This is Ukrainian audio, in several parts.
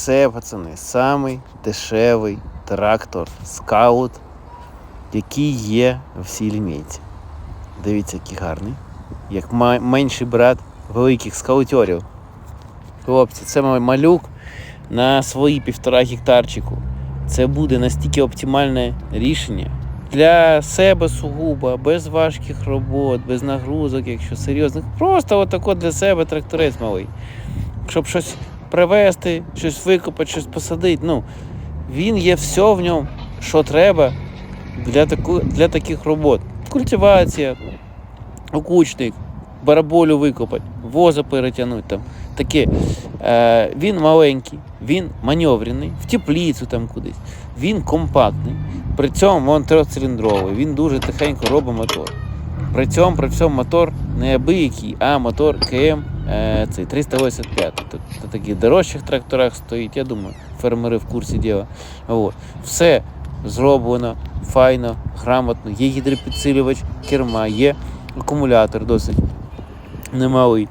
це, пацани, самий дешевий трактор скаут, який є в всій лімейці. Дивіться, який гарний. Як менший брат великих скаутерів. Хлопці, це ма- малюк на свої півтора гектарчику. Це буде настільки оптимальне рішення для себе сугубо, без важких робот, без нагрузок, якщо серйозних. Просто отако для себе тракторець малий. Щоб щось привезти, щось викопати, щось посадити. Ну, він є все в ньому, що треба для, таку, для таких робот. Культивація, окучник, бараболю викопати, воза перетягнути там. Таке. Е, він маленький, він маневрений, в теплицю там кудись. Він компактний. При цьому він трьохциліндровий, він дуже тихенько робить мотор. При цьому, при цьому мотор не абиякий, а мотор КМ цей 385. Тобто на таких дорожчих тракторах стоїть, я думаю, фермери в курсі діла. От. Все зроблено, файно, грамотно. Є гідропідсилювач керма, є акумулятор досить немалий.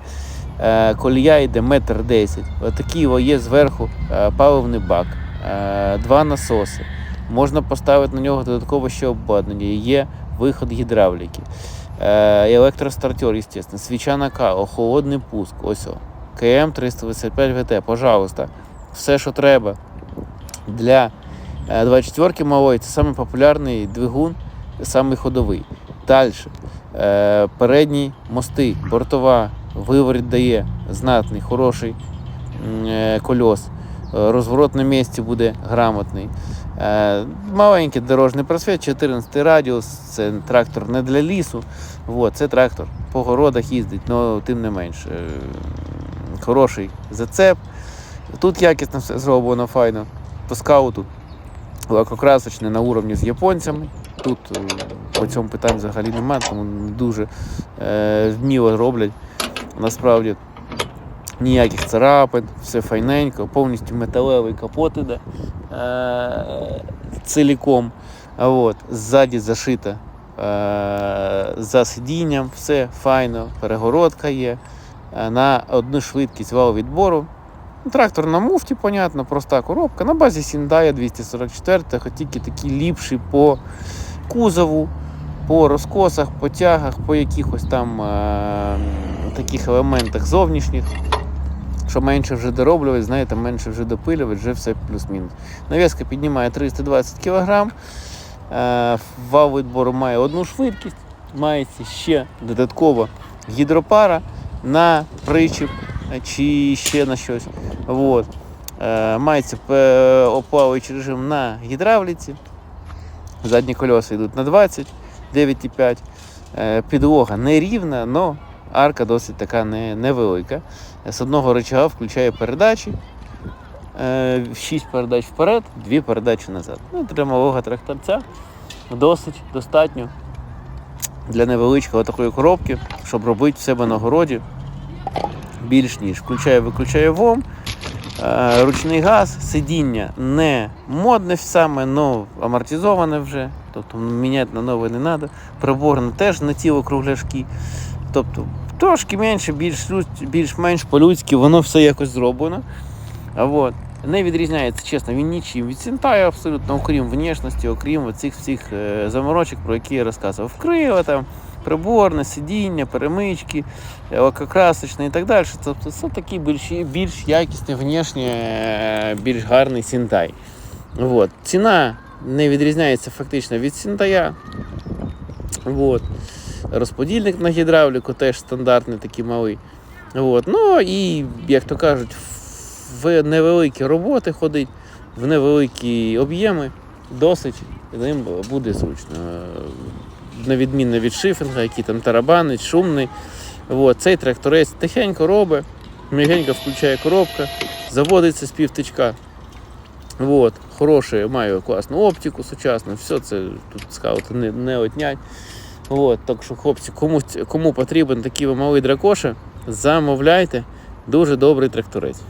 Е, колія йде метр десять. Отакий є зверху е, паливний бак, е, два насоси. Можна поставити на нього додатково ще обладнання. Є виход гідравліки, е, електростартер, звісно, свіча на каву, холодний пуск. Ось о. КМ 385 ГТ, пожалуйста. Все, що треба для 24-ки малої, це самий популярний двигун, самий ходовий. Далі. Е, передні мости, бортова, виворіт дає знатний, хороший е, кольос. Е, Розворот на місці буде грамотний. Е, Маленький дорожній просвіт, 14 радіус, це трактор не для лісу. Вот, це трактор по городах їздить, але тим не менш. е, Хороший зацеп. Тут якісно все зроблено файно. По скауту лакокрасочне на уровні з японцями. Тут е, по цьому питань взагалі немає, тому дуже е, вміло роблять. Насправді ніяких царапин, все файненько, повністю металевий капот іде е, ціліком. От, ззаді зашита е, за сидінням, все файно, перегородка є. Е, на одну швидкість вал відбору. Трактор на муфті, понятно, проста коробка. На базі Сіндая 244, хоч тільки такий ліпший по кузову, по розкосах, по тягах, по якихось там е- таких елементах зовнішніх. Що менше вже дороблювати, знаєте, менше вже допилювати, вже все плюс-мінус. Нав'язка піднімає 320 кг. Е, вал відбору має одну швидкість, мається ще додатково гідропара на причіп е, чи ще на щось. От. Е, мається пе- опалюючий режим на гідравліці. Задні колеса йдуть на 20, 9,5. Е, підлога не рівна, але арка досить така невелика. З одного рычага включає передачі. 6 передач вперед, 2 передачі назад. Ну, для малого тракторця досить достатньо для невеличкої такої коробки, щоб робити в себе на городі більш ніж. Включає, виключає ВОМ, е, ручний газ, сидіння не модне саме, але амортизоване вже. Тобто міняти на нове не треба. Приборне теж на тіло кругляшки. Тобто трошки менше, більш, люд- більш-менш по-людськи, воно все якось зроблено. От. Не відрізняється, чесно, він нічим від Сінтая абсолютно, окрім внешності, окрім цих всіх е, заморочок, про які я розказував. Вкрила там, приборне, сидіння, перемички, е, і так далі. Тобто це такий більш, більш якісний, внешне, більш гарний Сінтай. Ціна не відрізняється фактично від Сінтая. От. Розподільник на гідравліку теж стандартний, такий малий. От. Ну і, як то кажуть, в невеликі роботи ходить, в невеликі об'єми, досить ним буде зручно. На відміну від шифінга, який там тарабанить, шумний. От. Цей тракторець тихенько робить, м'ягенько включає коробка, заводиться з півтичка. От. Хороше, маю класну оптику сучасну, все це тут скаути не, не отнять. От, так що, хлопці, кому, кому потрібен такий малий дракоша, замовляйте. Дуже добрий тракторець.